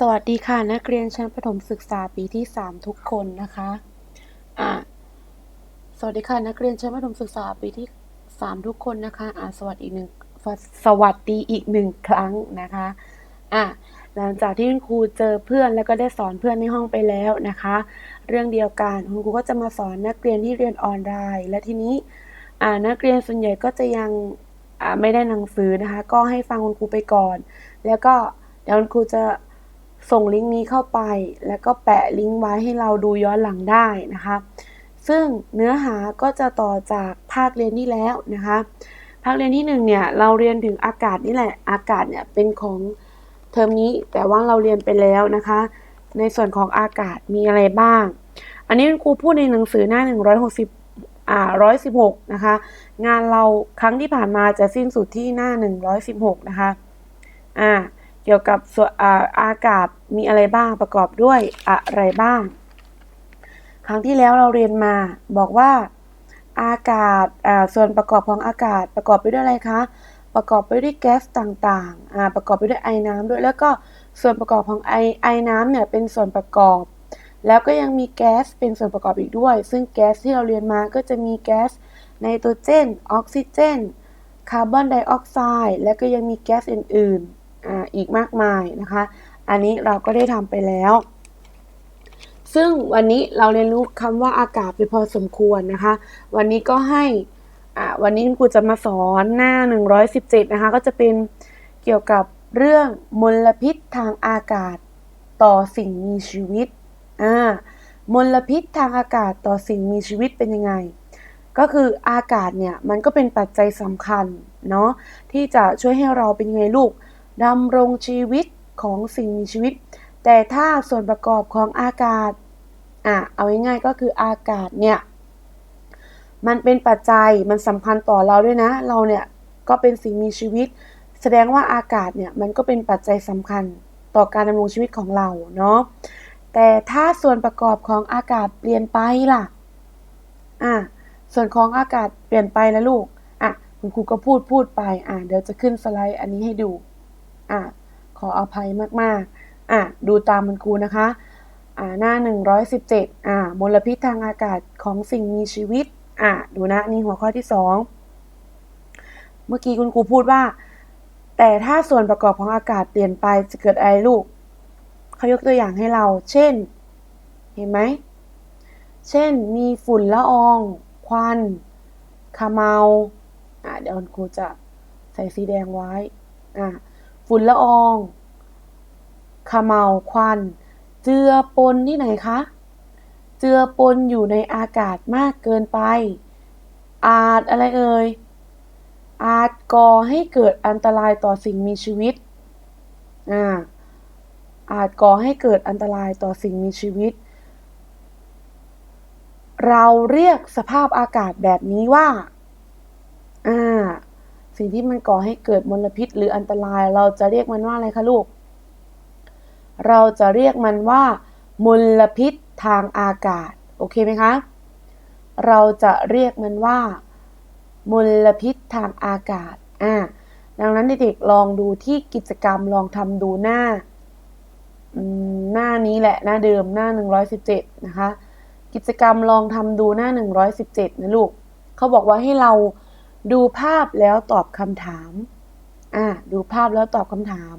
สวัสดีค่ะ นักเรียนชั้นประถมศึกษาปีที่ 3 ทุกคนนะคะอะสวัสดีค่ะ นักเรียนชั้นประถมศึกษาปีที่ 3 ทุกคนนะคะอะสวัสดีอีกหนึ่งสวัสดีอีกหนึ่งครั้งนะคะอะหลังจากที่คุณครูเจอเพื่อนแล้วก็ได้สอนเพื่อนในห้องไปแล้วนะคะ เรื่องเดียวกันคุณครูก็จะมาสอนนักเรียนที่เรียนออนไลน์ และทีนี้อ่านักเรียนส่วนใหญ่ก็จะยังอ่าไม่ได้หนังสือนะคะ ก็ให้ฟังคุณครูไปก่อน แล้วก็เดี๋ยวคุณครูจะ ส่งลิงก์นี้เข้าไป แล้วก็แปะลิงก์ไว้ให้เราดูย้อนหลังได้นะคะ ซึ่งเนื้อหาก็จะต่อจากภาคเรียนที่แล้วนะคะ ภาคเรียนที่1เนี่ยเราเรียนถึงอากาศนี่แหละ อากาศเนี่ยเป็นของเทอมนี้แต่ว่าเราเรียนไปแล้วนะคะ ในส่วนของอากาศมีอะไรบ้าง อันนี้คุณครูพูดในหนังสือหน้า 160อ่า116 นะคะ งานเราครั้งที่ผ่านมาจะสิ้นสุดที่หน้า 116 นะคะ อ่า เกี่ยวกับส่วนอากาศมีอะไรบ้างประกอบด้วยอะไรบ้าง ครั้งที่แล้วเราเรียนมาบอกว่าอากาศส่วนประกอบของอากาศประกอบไปด้วยอะไรคะ ประกอบไปด้วยแก๊สต่างๆ ประกอบไปด้วยไอน้ำด้วย แล้วก็ส่วนประกอบของไอไอน้ำเนี่ยเป็นส่วนประกอบ แล้วก็ยังมีแก๊สเป็นส่วนประกอบอีกด้วย ซึ่งแก๊สที่เราเรียนมาก็จะมีแก๊สไนโตรเจน ออกซิเจน คาร์บอนไดออกไซด์ และก็ยังมีแก๊สอื่นๆ อีกมากมายนะคะ อันนี้เราก็ได้ทำไปแล้ว ซึ่งวันนี้เราเรียนรู้คำว่าอากาศไปพอสมควรนะคะ วันนี้ก็ให้วันนี้คุณครูจะมาสอนหน้า 117 นะคะ ก็จะเป็นเกี่ยวกับเรื่องมลพิษทางอากาศต่อสิ่งมีชีวิตอ่ามลพิษทางอากาศต่อสิ่งมีชีวิตเป็นยังไง ก็คืออากาศเนี่ยมันก็เป็นปัจจัยสำคัญเนาะที่จะช่วยให้เราเป็นยังไงลูก ดำรงชีวิตของสิ่งมีชีวิต แต่ถ้าส่วนประกอบของอากาศอะเอาง่ายๆก็คืออากาศเนี่ยมันเป็นปัจจัยมันสำคัญต่อเราด้วยนะ เราเนี่ยก็เป็นสิ่งมีชีวิต แสดงว่าอากาศเนี่ยมันก็เป็นปัจจัยสำคัญต่อการดำรงชีวิตของเราเนาะแต่ถ้าส่วนประกอบของอากาศเปลี่ยนไปล่ะอะส่วนของอากาศเปลี่ยนไปแล้วลูกอะคุณครูก็พูดพูดไปอะเดี๋ยวจะขึ้นสไลด์อันนี้ให้ดู อะขออภัยมากๆอะดูตามมันครูนะคะอ่าหน้า 117อ่ามลพิษทางอากาศของสิ่งมีชีวิตอะดูนะนี่หัวข้อที่ 2 เมื่อกี้คุณครูพูดว่า แต่ถ้าส่วนประกอบของอากาศเปลี่ยนไปจะเกิดอะไรลูกเขายกตัวอย่างให้เรา เช่น เห็นไหม เช่นมีฝุ่นละออง ควันคาเมาอะเดี๋ยวคุณครูจะใส่สีแดงไว้อะ ฝุ่นละอองขมเมาควัน เจือปนที่ไหนคะ เจือปนอยู่ในอากาศมากเกินไป อาจอะไรเอ่ย อาจก่อให้เกิดอันตรายต่อสิ่งมีชีวิต อ่า อาจก่อให้เกิดอันตรายต่อสิ่งมีชีวิต เราเรียกสภาพอากาศแบบนี้ว่า อ่า สิ่งที่มันก่อให้เกิดมลพิษหรืออันตราย เราจะเรียกมันว่าอะไรคะลูก เราจะเรียกมันว่ามลพิษทางอากาศ โอเคไหมคะ เราจะเรียกมันว่ามลพิษทางอากาศ อ่า ดังนั้นเด็กๆลองดูที่กิจกรรมลองทำดูหน้า หน้านี้แหละหน้าเดิมหน้า 117 นะคะ กิจกรรมลองทำดูหน้า 117 นะลูก เขาบอกว่าให้เรา ดูภาพแล้วตอบคำถาม อ่า ดูภาพแล้วตอบคำถาม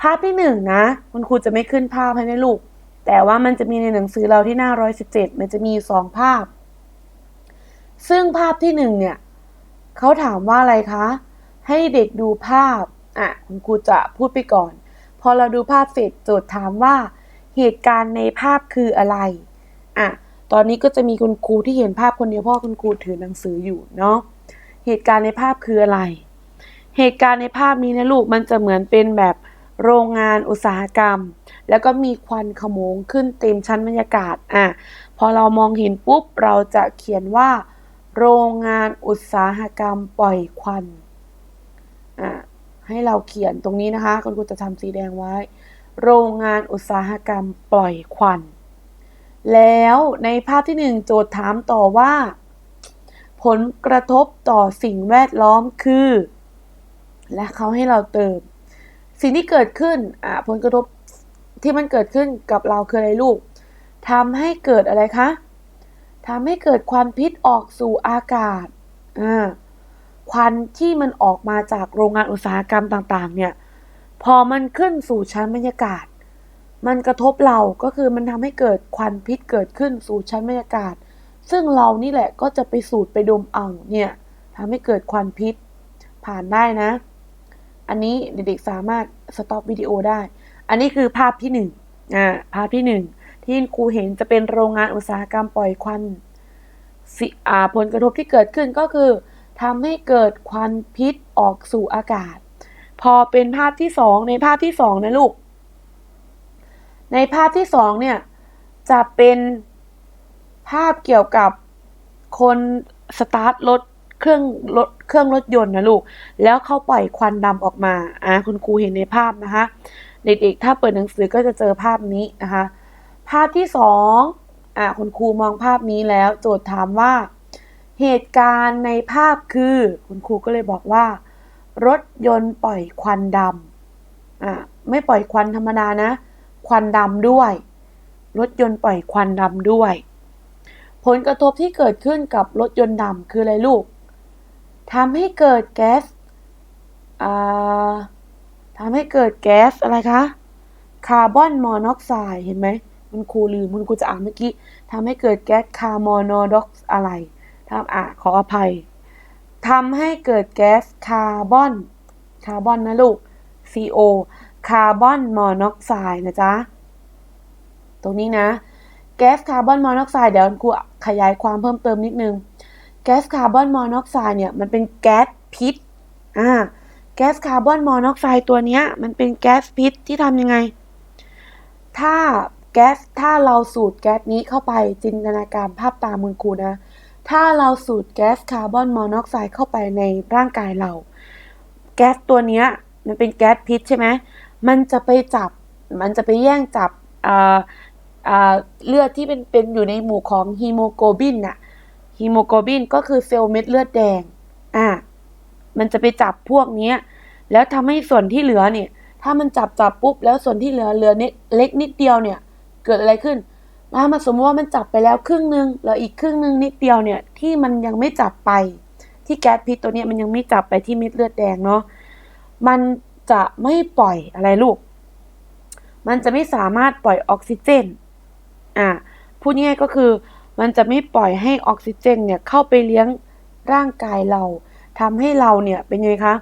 ภาพที่หนึ่งนะ คุณครูจะไม่ขึ้นภาพให้นะลูก แต่ว่ามันจะมีในหนังสือเราที่หน้าร้อยสิบเจ็ดมันจะมีสองภาพ ซึ่งภาพที่หนึ่งเนี่ย เขาถามว่าอะไรคะ ให้เด็กดูภาพ อะ คุณครูจะพูดไปก่อน พอเราดูภาพเสร็จโจทย์ถามว่า เหตุการณ์ในภาพคืออะไร อะ ตอนนี้ก็จะมีคุณครูที่เห็นภาพคนเดียวพราะคุณครูถือหนังสืออยู่เนาะ เหตุการณ์ในภาพคืออะไร เหตุการณ์ในภาพนี้นะลูกมันจะเหมือนเป็นแบบโรงงานอุตสาหกรรม แล้วก็มีควันขโมงขึ้นเต็มชั้นบรรยากาศอะพอเรามองเห็นปุ๊บเราจะเขียนว่า โรงงานอุตสาหกรรมปล่อยควันอะให้เราเขียนตรงนี้นะคะคุณครูจะทำสีแดงไว้ โรงงานอุตสาหกรรมปล่อยควัน แล้วในภาพที่หนึ่งโจทย์ถามต่อว่า ผลกระทบต่อสิ่งแวดล้อมคือ และเขาให้เราเติม สิ่งที่เกิดขึ้นผลกระทบที่มันเกิดขึ้นกับเราคืออะไรลูกทำให้เกิดอะไรคะทำให้เกิดควันพิษออกสู่อากาศอ่าควันที่มันออกมาจากโรงงานอุตสาหกรรมต่างๆ เนี่ย พอมันขึ้นสู่ชั้นบรรยากาศ มันกระทบเราก็คือมันทำให้เกิดควันพิษเกิดขึ้นสู่ชั้นบรรยากาศ ซึ่งเรานี่แหละก็จะไปสูดไปดมเอาเนี่ยทำให้เกิดควันพิษผ่านได้นะ อันนี้เด็กๆสามารถสต็อปวิดีโอได้ อันนี้คือภาพที่หนึ่งอ่าภาพที่หนึ่งที่ครูเห็นจะเป็นโรงงานอุตสาหกรรมปล่อยควันสิอ่าผลกระทบที่เกิดขึ้นก็คือทำให้เกิดควันพิษออกสู่อากาศ พอเป็นภาพที่สองในภาพที่สองนะลูก ในภาพที่สองเนี่ยจะเป็น ภาพเกี่ยวกับคนสตาร์ทรถเครื่องรถเครื่องรถยนต์นะลูก แล้วเขาปล่อยควันดำออกมา อ่าคุณครูเห็นในภาพนะคะ เด็กๆ ถ้าเปิดหนังสือก็จะเจอภาพนี้นะคะ ภาพที่สองอ่าคุณครูมองภาพนี้แล้ว โจทย์ถามว่า เหตุการณ์ในภาพคือ คุณครูก็เลยบอกว่า รถยนต์ปล่อยควันดำอ่าไม่ปล่อยควันธรรมดานะ ควันดำด้วย รถยนต์ปล่อยควันดำด้วย ผลกระทบที่เกิดขึ้นกับรถยนต์ดำคืออะไรลูกทำให้เกิดแก๊สทำให้เกิดแก๊สอะไรคะ คาร์บอนมอนอกไซด์เห็นไหมคุณครูลืมคุณครูจะอ่านเมื่อกี้ทำให้เกิดแก๊สคาร์บอนอดอกอะไรทำอะขออภัยทำให้เกิดแก๊สคาร์บอน คาร์บอนนะลูก CO คาร์บอนมอนอกไซด์นะจ๊ะ ตรงนี้นะ แก๊สคาร์บอนมอนอกไซด์เดี๋ยวครู ขยายความเพิ่มเติมนิดนึง แก๊สคาร์บอนมอนอกไซด์เนี่ยมันเป็นแก๊สพิษอ่าแก๊สคาร์บอนมอนอกไซด์ตัวเนี้ยมันเป็นแก๊สพิษที่ทำยังไง ถ้าแก๊สถ้าเราสูดแก๊สนี้เข้าไปจินตนาการภาพตามมือครูนะ ถ้าเราสูดแก๊สคาร์บอนมอนอกไซด์เข้าไปในร่างกายเรา แก๊สตัวเนี้ยมันเป็นแก๊สพิษใช่ไหมมันจะไปจับ มันจะไปแย่งจับอ่า เลือดที่เป็นเป็นอยู่ในหมู่ของฮีโมโกลบินน่ะฮีโมโกลบินก็คือเซลล์เม็ดเลือดแดงอ่ามันจะไปจับพวกเนี้ยแล้วทำให้ส่วนที่เหลือเนี่ยถ้ามันจับจับปุ๊บแล้วส่วนที่เหลือเหลือนิดเล็กนิดเดียวเนี่ย เกิดอะไรขึ้นถ้ามาสมมติว่ามันจับไปแล้วครึ่งหนึงแล้วอีกครึ่งหนึงนิดเดียวเนี่ยที่มันยังไม่จับไป ที่แก๊สพิษตัวเนี้ยมันยังไม่จับไปที่เม็ดเลือดแดงเนาะมันจะไม่ปล่อยอะไรลูก มันจะไม่สามารถปล่อยออกซิเจน อ่าพูดง่ายก็คือมันจะไม่ปล่อยให้ออกซิเจนเนี่ยเข้าไปเลี้ยงร่างกายเราทำให้เราเนี่ยเป็นไงคะ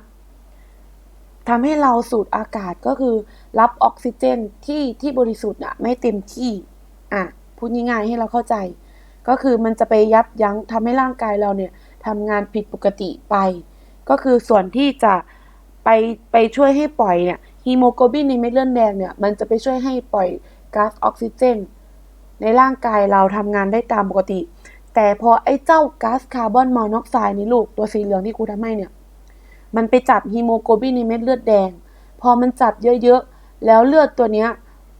ทำให้เราสูดอากาศก็คือรับออกซิเจนที่ที่บริสุทธิ์อะไม่เต็มที่อะพูดง่ายๆให้เราเข้าใจ ก็คือมันจะไปยับยั้งทำให้ร่างกายเราเนี่ยทำงานผิดปกติไป ก็คือส่วนที่จะไปไปช่วยให้ปล่อยเนี่ยฮีโมโกลบินในเม็ดเลือดแดงเนี่ยมันจะไปช่วยให้ปล่อยก๊าซออกซิเจน ในร่างกายเราทำงานได้ตามปกติ แต่พอไอ้เจ้าก๊าซคาร์บอนมอนอกไซด์นี่ลูกตัวสีเหลืองที่ครูทำให้เนี่ย มันไปจับฮีโมโกลบินในเม็ดเลือดแดง พอมันจับเยอะๆ แล้วเลือดตัวเนี้ย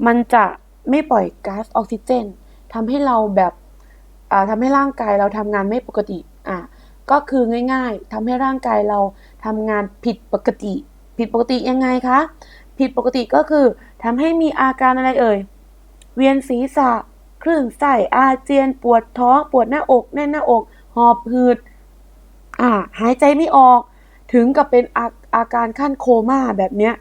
มันจะไม่ปล่อยก๊าซออกซิเจนทำให้เราแบบอ่าทำให้ร่างกายเราทำงานไม่ปกติอะก็คือง่าย ๆทำให้ร่างกายเราทำงานผิดปกติ ผิดปกติยังไงคะ ผิดปกติก็คือทำให้มีอาการอะไรเอ่ย เวียนศีรษะ คลื่นไส้อาเจียนปวดท้องปวดหน้าอกแน่นหน้าอก หอบหืดอ่าหายใจไม่ออก ถึงกับเป็นอาอาการขั้นโคม่าแบบเนี้ย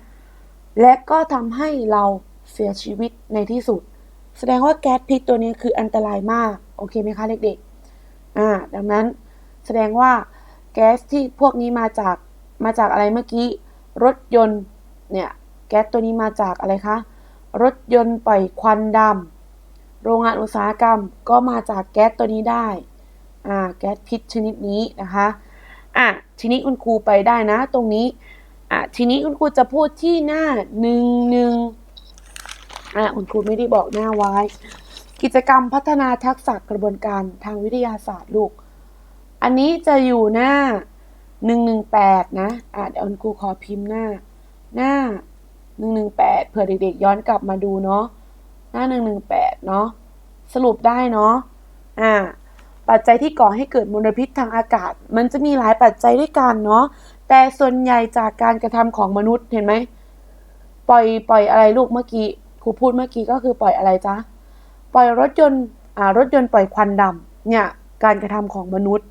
และก็ทำให้เราเสียชีวิตในที่สุด แสดงว่าแก๊สพิษตัวนี้คืออันตรายมาก โอเคไหมคะเด็กๆอ่าดังนั้นแสดงว่าแก๊สที่พวกนี้มาจากมาจากอะไรเมื่อกี้ รถยนต์เนี่ยแก๊สตัวนี้มาจากอะไรคะ รถยนต์ปล่อยควันดำ โรงงานอุตสาหกรรมก็มาจากแก๊สตัวนี้ได้ อ่า แก๊สพิษชนิดนี้นะคะ อะ ทีนี้คุณครูไปได้นะ ตรงนี้ อะ ทีนี้คุณครูจะพูดที่หน้าหนึ่งหนึ่งอะ คุณครูไม่ได้บอกหน้าไว้ กิจกรรมพัฒนาทักษะกระบวนการทางวิทยาศาสตร์ลูก อันนี้จะอยู่หน้าหนึ่งหนึ่งแปดนะ อะ เดี๋ยวคุณครูขอพิมพ์หน้า หน้าหนึ่งหนึ่งแปดเผื่อเด็กๆย้อนกลับมาดูเนาะหน้าหนึ่งหนึ่งแปด เนาะสรุปได้เนาะอ่าปัจจัยที่ก่อให้เกิดมลพิษทางอากาศ มันจะมีหลายปัจจัยด้วยกันเนาะแต่ส่วนใหญ่จากการกระทำของมนุษย์เห็นไหมปล่อยปล่อยอะไรลูกเมื่อกี้ครูพูดเมื่อกี้ก็คือปล่อยอะไรจ๊ะปล่อยรถยนต์อ่ารถยนต์ปล่อยควันดำเนี่ยการกระทำของมนุษย์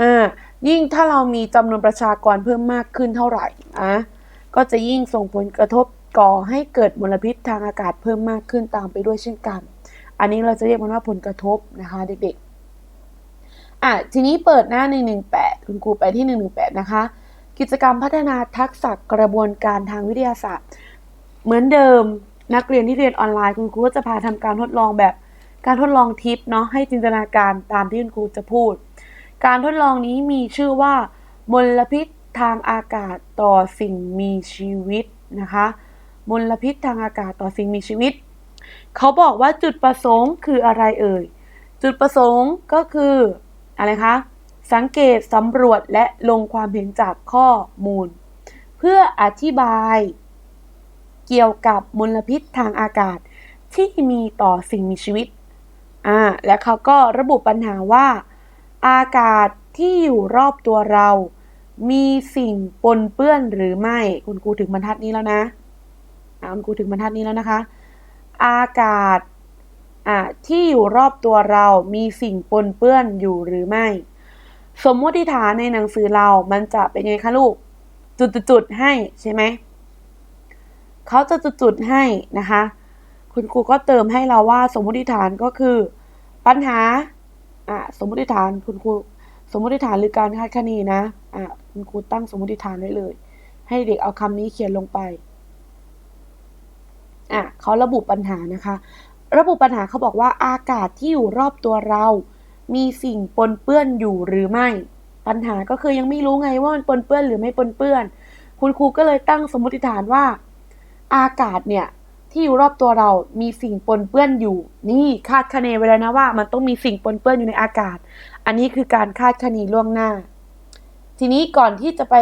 อ่ายิ่งถ้าเรามีจำนวนประชากรเพิ่มมากขึ้นเท่าไหร่อะก็จะยิ่งส่งผลกระทบ ก่อให้เกิดมลพิษทางอากาศเพิ่มมากขึ้นตามไปด้วยเช่นกัน อันนี้เราจะเรียกมันว่าผลกระทบนะคะเด็กๆอะทีนี้เปิดหน้า 118 คุณครูไปที่ 118 นะคะ กิจกรรมพัฒนาทักษะกระบวนการทางวิทยาศาสตร์ เหมือนเดิมนักเรียนที่เรียนออนไลน์คุณครูก็จะพาทำการทดลองแบบการทดลองทิปเนาะให้จินตนาการตามที่คุณครูจะพูด การทดลองนี้มีชื่อว่ามลพิษทางอากาศต่อสิ่งมีชีวิตนะคะ มลพิษทางอากาศต่อสิ่งมีชีวิต เขาบอกว่าจุดประสงค์คืออะไรเอ่ย จุดประสงค์ก็คืออะไรคะ สังเกตสำรวจและลงความเห็นจากข้อมูล เพื่ออธิบาย เกี่ยวกับมลพิษทางอากาศที่มีต่อสิ่งมีชีวิต อ่า และเขาก็ระบุปัญหาว่า อากาศที่อยู่รอบตัวเรา มีสิ่งปนเปื้อนหรือไม่ คุณครูถึงบรรทัดนี้แล้วนะ อ่าคุณครูถึงบรรทัดนี้แล้วนะคะ อากาศอ่าที่อยู่รอบตัวเรามีสิ่งปนเปื้อนอยู่หรือไม่ สมมติฐานในหนังสือเรามันจะเป็นยังไงคะลูก จุดๆๆให้ใช่ไหมเขาจะจุดๆให้นะคะ คุณครูก็เติมให้เราว่าสมมติฐานก็คือ ปัญหาอะสมมติฐานคุณครูสมมติฐานหรือการคาดคะเนนะอะคุณครูตั้งสมมติฐานไว้เลย ให้เด็กเอาคำนี้เขียนลงไป อะเขาระบุปัญหานะคะ ระบุปัญหาเขาบอกว่าอากาศที่อยู่รอบตัวเรา มีสิ่งปนเปื้อนอยู่หรือไม่ ปัญหาก็คือยังไม่รู้ไงว่ามันปนเปื้อนหรือไม่ปนเปื้อน คุณครูก็เลยตั้งสมมติฐานว่า อากาศเนี่ยที่อยู่รอบตัวเรามีสิ่งปนเปื้อนอยู่ นี่คาดคะเนไว้แล้วนะว่า มันต้องมีสิ่งปนเปื้อนอยู่ในอากาศ อันนี้คือการคาดคะเนล่วงหน้า ทีนี้ก่อนที่จะไป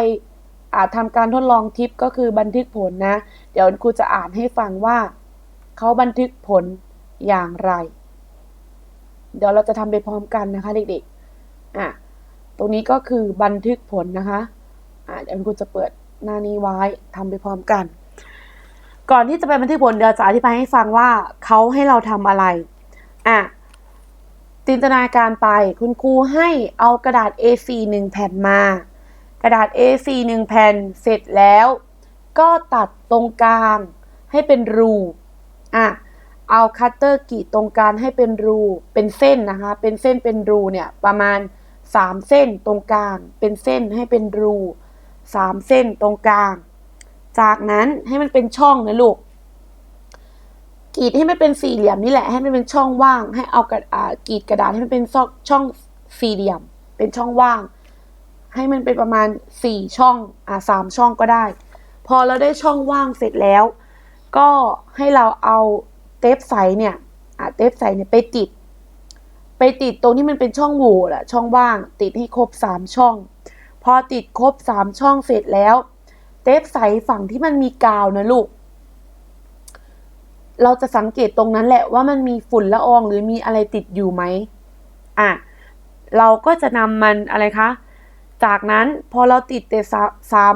ทำการทดลองทิปก็คือบันทึกผลนะ เดี๋ยวครูจะอ่านให้ฟังว่าเขาบันทึกผลอย่างไร เดี๋ยวเราจะทำไปพร้อมกันนะคะเด็กๆอะตรงนี้ก็คือบันทึกผลนะคะอะเดี๋ยวครูจะเปิดหน้านี้ไว้ทำไปพร้อมกัน ก่อนที่จะไปบันทึกผลเดี๋ยวจะอธิบายให้ฟังว่าเขาให้เราทำอะไรอะจินตนาการไปคุณครูให้เอากระดาษ A4 1แผ่นมา กระดาษ A4 1แผ่นเสร็จแล้ว ก็ตัดตรงกลางให้เป็นรูอะเอาคัตเตอร์กรีดตรงกลางให้เป็นรูเป็นเส้นนะคะ เป็นเส้นเป็นรูเนี่ยประมาณ 3 เส้นตรงกลาง เป็นเส้นให้เป็นรู 3 เส้นตรงกลาง จากนั้นให้มันเป็นช่องนะลูกกรีดให้มันเป็นสี่เหลี่ยมนี่แหละให้มันเป็นช่องว่าง ให้เอากระอ่ากรีดกระดาษให้มันเป็นซอกช่องสี่เหลี่ยม เป็นช่องว่าง ให้มันเป็นประมาณสี่ช่องอ่าสามช่องก็ได้ พอเราได้ช่องว่างเสร็จแล้ว ก็ให้เราเอาเทปใสเนี่ยอ่าเทปใสเนี่ยไปติด ไปติดตรงที่มันเป็นช่องโหว่แหละช่องว่าง ติดให้ครบสามช่อง พอติดครบสามช่องเสร็จแล้วเทปใสฝั่งที่มันมีกาวนะลูกเราจะสังเกตตรงนั้นแหละว่ามันมีฝุ่นละอองหรือมีอะไรติดอยู่ไหมอะ เราก็จะนำมันอะไรคะ จากนั้นพอเราติดแต่สาสาม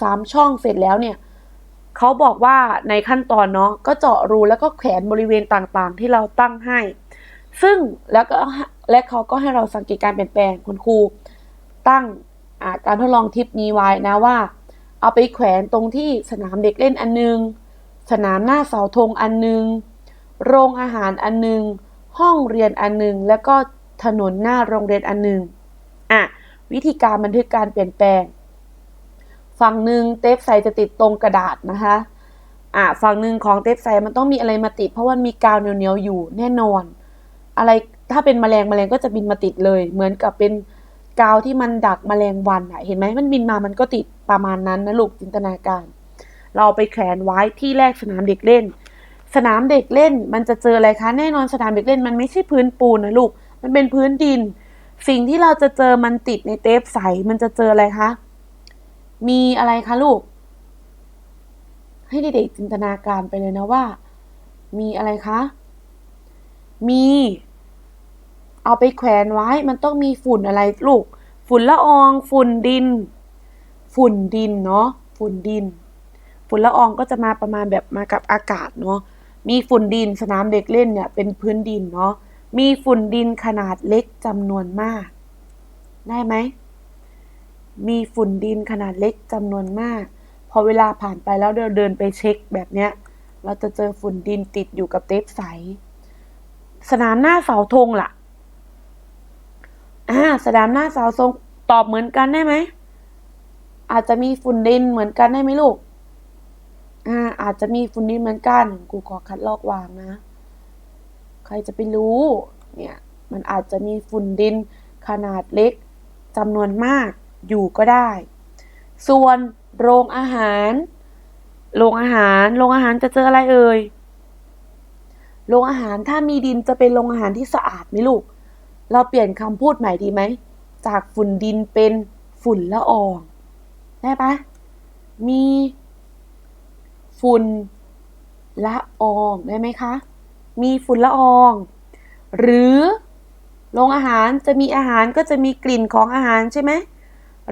สามช่องเสร็จแล้วเนี่ยเขาบอกว่าในขั้นตอนเนาะก็เจาะรูแล้วก็แขวนบริเวณต่างๆ ที่เราตั้งให้ ซึ่งแล้วก็และเขาก็ให้เราสังเกตการเปลี่ยนแปลงคุณครูตั้งาการทดลองทิปนี้ไว้นะว่า เอาไปแขวนตรงที่สนามเด็กเล่นอันนึง สนามหน้าเสาธงอันนึง โรงอาหารอันนึง ห้องเรียนอันนึง แล้วก็ถนนหน้าโรงเรียนอันนึงอะ วิธีการบันทึกการเปลี่ยนแปลง ฝั่งหนึ่งเทปใสจะติดตรงกระดาษนะคะอะฝั่งหนึ่งของเทปใสมันต้องมีอะไรมาติด เพราะว่ามีกาวเหนียวๆอยู่แน่นอน อะไรถ้าเป็นแมลงแมลงก็จะบินมาติดเลย เหมือนกับเป็นกาวที่มันดักแมลงวันอะเห็นไหมมันบินมามันก็ติดประมาณนั้นนะลูกจินตนาการ เราไปแขวนไว้ที่แรกสนามเด็กเล่น สนามเด็กเล่นมันจะเจออะไรคะแน่นอนสนามเด็กเล่น มันไม่ใช่พื้นปูนนะลูกมันเป็นพื้นดิน สิ่งที่เราจะเจอมันติดในเทปใส มันจะเจออะไรคะ มีอะไรคะลูก ให้เด็กๆจินตนาการไปเลยนะว่า มีอะไรคะ มี เอาไปแขวนไว้ มันต้องมีฝุ่นอะไรลูก ฝุ่นละออง ฝุ่นดิน ฝุ่นดินเนาะ ฝุ่นดิน ฝุ่นละอองก็จะมาประมาณแบบมากับอากาศเนาะ มีฝุ่นดินสนามเด็กเล่นเนี่ย เป็นพื้นดินเนาะ มีฝุ่นดินขนาดเล็กจำนวนมาก ได้ไหม มีฝุ่นดินขนาดเล็กจำนวนมาก พอเวลาผ่านไปแล้วเราเดินไปเช็คแบบเนี้ย เราจะเจอฝุ่นดินติดอยู่กับเทปใส สนามหน้าเสาธงล่ะอ่าสนามหน้าเสาธงตอบเหมือนกันได้ไหม อาจจะมีฝุ่นดินเหมือนกันได้ไหมลูก อ่า อาจจะมีฝุ่นดินเหมือนกัน กูขอคัดลอกวางนะ ใครจะไปรู้ เนี่ย มันอาจจะมีฝุ่นดินขนาดเล็กจำนวนมากอยู่ก็ได้ ส่วนโรงอาหาร โรงอาหาร โรงอาหารจะเจออะไรเอ่ย โรงอาหารถ้ามีดินจะเป็นโรงอาหารที่สะอาดไหมลูก เราเปลี่ยนคำพูดใหม่ดีไหม จากฝุ่นดินเป็นฝุ่นละออง ได้ปะมีฝุ่นละอองได้ไหมคะ มีฝุ่นละออง หรือโรงอาหารจะมีอาหารก็จะมีกลิ่นของอาหารใช่ไหม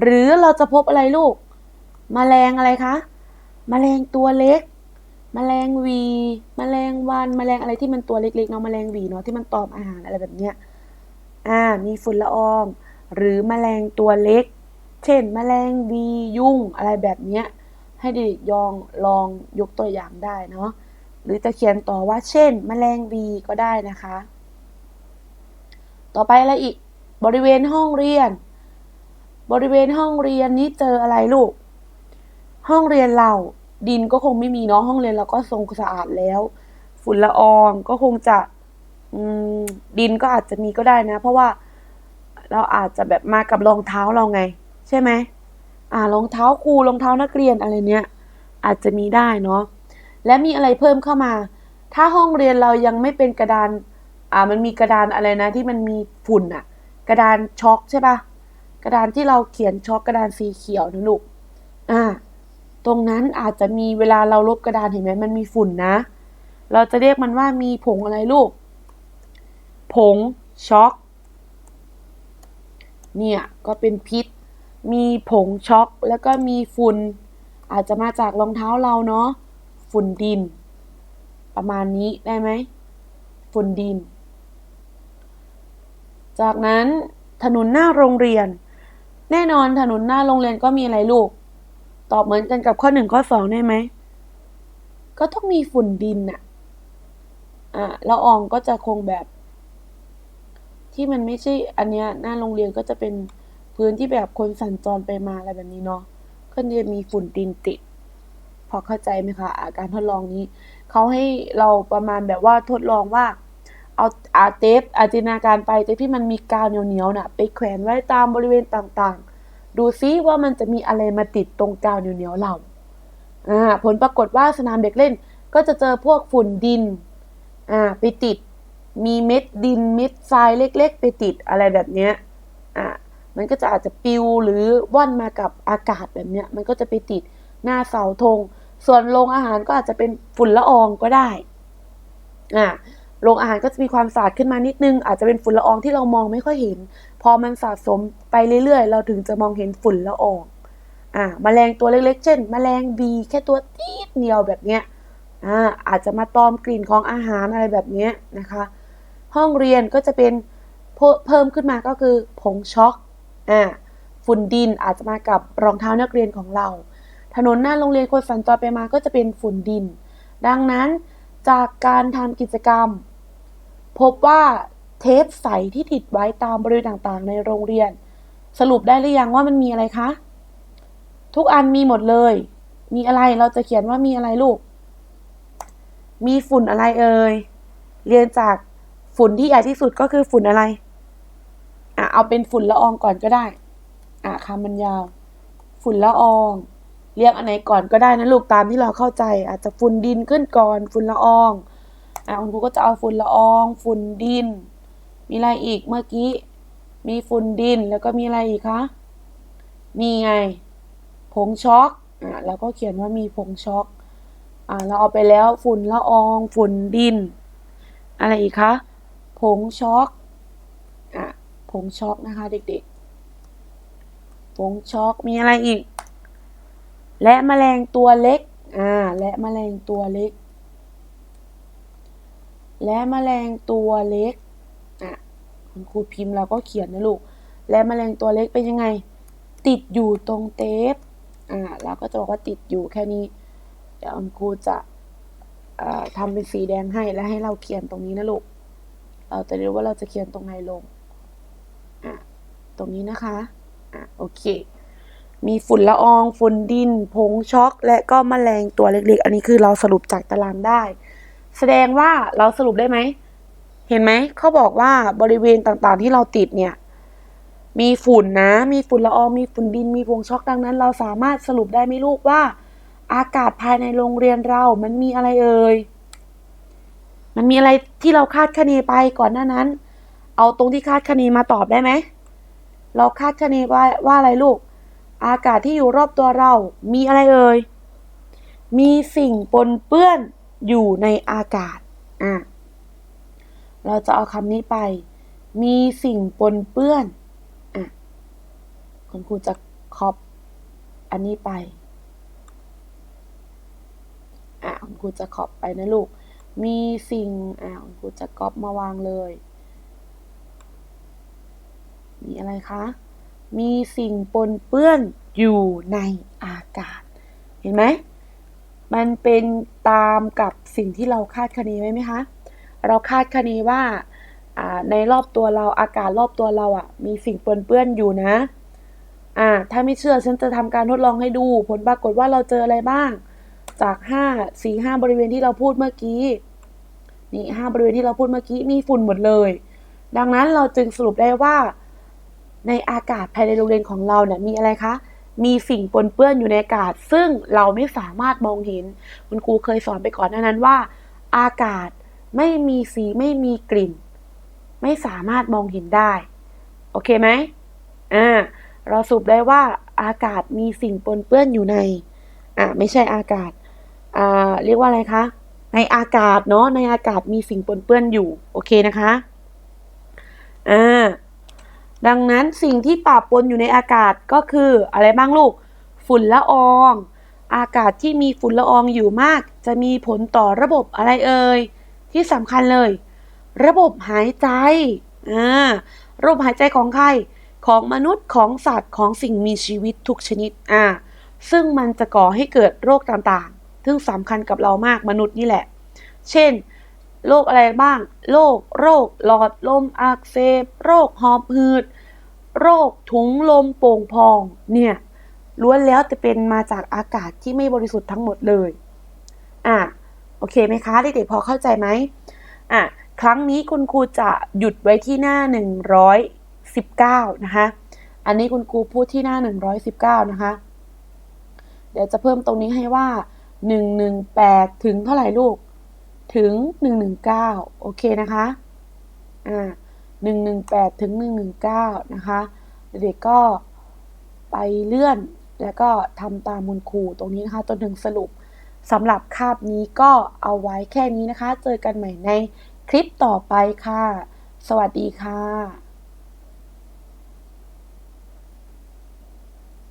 หรือเราจะพบอะไรลูกแมลงอะไรคะแมลงตัวเล็กแมลงวีแมลงวันแมลงอะไรที่มันตัวเล็กๆเนาะแมลงวีเนาะที่มันตอมอาหารอะไรแบบเนี้ยอ่ามีฝุ่นละออง หรือแมลงตัวเล็ก เช่นแมลงวียุ่งอะไรแบบเนี้ยให้เด็กยองลองยกตัวอย่างได้เนาะ หรือจะเขียนต่อว่าเช่น แมลงวีก็ได้นะคะ ต่อไปอะไรอีกบริเวณห้องเรียน บริเวณห้องเรียนนี้เจออะไรลูก ห้องเรียนเราดินก็คงไม่มีเนาะห้องเรียนเราก็ทรงสะอาดแล้ว ฝุ่นละอองก็คงจะดินก็อาจจะมีก็ได้นะ เพราะว่าเราอาจจะแบบมากับรองเท้าเราไง ใช่ไหมอ่ารองเท้าครูรองเท้านักเรียนอะไรเนี้ยอาจจะมีได้เนาะ และมีอะไรเพิ่มเข้ามา ถ้าห้องเรียนเรายังไม่เป็นกระดาน อ่า มันมีกระดานอะไรนะที่มันมีฝุ่นอะกระดานช็อกใช่ปะกระดานที่เราเขียนช็อกกระดานสีเขียวนะลูก อ่า ตรงนั้นอาจจะมีเวลาเราลบกระดานเห็นไหมมันมีฝุ่นนะ เราจะเรียกมันว่ามีผงอะไรลูก ผงช็อกเนี่ยก็เป็นพิษ มีผงช็อก แล้วก็มีฝุ่น อาจจะมาจากรองเท้าเราเนาะ ฝุ่นดิน ประมาณนี้ได้ไหมฝุ่นดิน จากนั้นถนนหน้าโรงเรียน แน่นอนถนนหน้าโรงเรียนก็มีอะไรลูก ตอบเหมือนกันกับข้อหนึ่งข้อสองได้ไหม ก็ต้องมีฝุ่นดินอะอะละอองก็จะคงแบบ ที่มันไม่ใช่อันเนี้ยหน้าโรงเรียนก็จะเป็นพื้นที่แบบคนสัญจรไปมาอะไรแบบนี้เนาะก็จะมีฝุ่นดินติด พอเข้าใจไหมคะอาการทดลองนี้เขาให้เราประมาณแบบว่าทดลองว่า เอาอาเทปอาจินาการไปเทปที่มันมีกาวเหนียวๆน่ะ ไปแขวนไว้ตามบริเวณต่างๆ ดูซิว่ามันจะมีอะไรมาติดตรงกาวเหนียวๆเราอ่าผลปรากฏว่าสนามเด็กเล่น ก็จะเจอพวกฝุ่นดินอ่าไปติดมีเม็ดดินเม็ดทรายเล็ก ๆ ไปติดอะไรแบบเนี้ยอ่ามันก็จะอาจจะปิวหรือว่อนมากับอากาศแบบเนี้ย มันก็จะไปติดหน้าเสาธง ส่วนโรงอาหารก็อาจจะเป็นฝุ่นละอองก็ได้อ่าโรงอาหารก็จะมีความสะอาดขึ้นมานิดนึง อาจจะเป็นฝุ่นละอองที่เรามองไม่ค่อยเห็น พอมันสะสมไปเรื่อยๆ เราถึงจะมองเห็นฝุ่นละอองอ่าแมลงตัวเล็กๆ เช่น แมลงบีแค่ตัวตีดเดียวแบบเนี้ยอ่าอาจจะมาตอมกลิ่นของอาหารอะไรแบบเนี้ยนะคะ ห้องเรียนก็จะเป็นเพิ่มขึ้นมาก็คือผงช็อกอ่าฝุ่นดินอาจจะมากับรองเท้านักเรียนของเรา ถนนหน้าโรงเรียนคนสัญจรไปมาก็จะเป็นฝุ่นดิน ดังนั้นจากการทำกิจกรรม พบว่าเทปใสที่ติดไว้ตามบริเวณต่างๆ ในโรงเรียน สรุปได้หรือยังว่ามันมีอะไรคะ ทุกอันมีหมดเลย มีอะไรเราจะเขียนว่ามีอะไรลูก มีฝุ่นอะไรเอ่ยเรียนจากฝุ่นที่ใหญ่ที่สุดก็คือฝุ่นอะไรอะเอาเป็นฝุ่นละอองก่อนก็ได้อะคำมันยาว ฝุ่นละออง เรียกอันไหนก่อนก็ได้นะลูกตามที่เราเข้าใจ อาจจะฝุ่นดินขึ้นก่อนฝุ่นละอองอะคุณครูก็จะเอาฝุ่นละออง ฝุ่นดิน มีอะไรอีกเมื่อกี้ มีฝุ่นดินแล้วก็มีอะไรอีกคะมีไง ผงช็อกอะแล้วก็เขียนว่ามีผงช็อกอ่าเราเอาไปแล้วฝุ่นละออง ฝุ่นดิน อะไรอีกคะผงช็อกอะผงช็อกนะคะเด็กๆผงช็อกมีอะไรอีก และแมลงตัวเล็ก อ่า และแมลงตัวเล็ก และแมลงตัวเล็ก อะคุณครูพิมพ์เราก็เขียนนะลูก และแมลงตัวเล็กเป็นยังไง ติดอยู่ตรงเทป อ่าเราก็จะบอกว่าติดอยู่แค่นี้ เดี๋ยวคุณครูจะอ่อทำเป็นสีแดงให้และให้เราเขียนตรงนี้นะลูก เราจะรู้ว่าเราจะเขียนตรงไหนลง อะ ตรงนี้นะคะ อะ โอเค มีฝุ่นละออง ฝุ่นดิน ผงช็อก และก็แมลงตัวเล็กๆ อันนี้คือเราสรุปจากตารางได้ แสดงว่าเราสรุปได้ไหม เห็นไหม เขาบอกว่าบริเวณต่างๆที่เราติดเนี่ย มีฝุ่นนะ มีฝุ่นละออง มีฝุ่นดิน มีผงช็อก ดังนั้น เราสามารถสรุปได้ไหมลูกว่า อากาศภายในโรงเรียนเรา มันมีอะไรเอ่ย มันมีอะไรที่เราคาดคะเนไปก่อนหน้านั้น เอาตรงที่คาดคะเนมาตอบได้ไหม เราคาดคะเนว่าว่าอะไรลูก อากาศที่อยู่รอบตัวเรา มีอะไรเอ่ย มีสิ่งปนเปื้อนอยู่ในอากาศ อะ เราจะเอาคำนี้ไป มีสิ่งปนเปื้อน อะ คุณครูจะคอปอันนี้ไป อะ คุณครูจะขอบไปนะลูก มีสิ่ง อะ คุณครูจะก๊อปมาวางเลย มีอะไรคะ มีสิ่งปนเปื้อนอยู่ในอากาศ เห็นไหม มันเป็นตามกับสิ่งที่เราคาดคะเนไว้ไหมคะ เราคาดคะเนว่าอ่าในรอบตัวเราอากาศรอบตัวเราอะ มีสิ่งปนเปื้อนอยู่นะ อ่า ถ้าไม่เชื่อฉันจะทำการทดลองให้ดู ผลปรากฏว่าเราเจออะไรบ้าง จากห้าสี่ห้าบริเวณที่เราพูดเมื่อกี้นี่ห้าบริเวณที่เราพูดเมื่อกี้มีฝุ่นหมดเลย ดังนั้นเราจึงสรุปได้ว่า ในอากาศภายในโรงเรียนของเราเนี่ยมีอะไรคะ มีสิ่งปนเปื้อนอยู่ในอากาศ ซึ่งเราไม่สามารถมองเห็น คุณครูเคยสอนไปก่อนหน้านั้นว่า อากาศไม่มีสีไม่มีกลิ่น ไม่สามารถมองเห็นได้ โอเคไหมอ่าเราสรุปได้ว่าอากาศมีสิ่งปนเปื้อนอยู่ในอ่าไม่ใช่อากาศอ่าเรียกว่าอะไรคะในอากาศเนาะในอากาศมีสิ่งปนเปื้อนอยู่ โอเคนะคะอ่า ดังนั้นสิ่งที่ปะปนอยู่ในอากาศก็คืออะไรบ้างลูก ฝุ่นละออง อากาศที่มีฝุ่นละอองอยู่มาก จะมีผลต่อระบบอะไรเอ่ยที่สำคัญเลย ระบบหายใจอ่าระบบหายใจของใครของมนุษย์ของสัตว์ของสิ่งมีชีวิตทุกชนิดอ่าซึ่งมันจะก่อให้เกิดโรคต่างๆ ซึ่งสำคัญกับเรามากมนุษย์นี่แหละ เช่น โรคอะไรบ้าง โรคโรคหลอดลมอักเสบ โรคหอบหืด โรคถุงลมโป่งพอง เนี่ยล้วนแล้วจะเป็นมาจากอากาศที่ไม่บริสุทธิ์ทั้งหมดเลย อะ โอเคไหมคะเด็กๆพอเข้าใจไหมอะ ครั้งนี้คุณครูจะหยุดไว้ที่หน้า 119 นะคะ อันนี้คุณครูพูดที่หน้า 119 นะคะ เดี๋ยวจะเพิ่มตรงนี้ให้ว่า 118 ถึงเท่าไหร่ลูก ถึง 119 โอเคนะคะ อ่า 118 ถึง 119 นะคะ เด็กก็ไปเลื่อนแล้วก็ทำตามมูลครูตรงนี้นะคะจนถึงสรุปสำหรับคาบนี้ก็เอาไว้แค่นี้นะคะ เจอกันใหม่ในคลิปต่อไปค่ะ สวัสดีค่ะ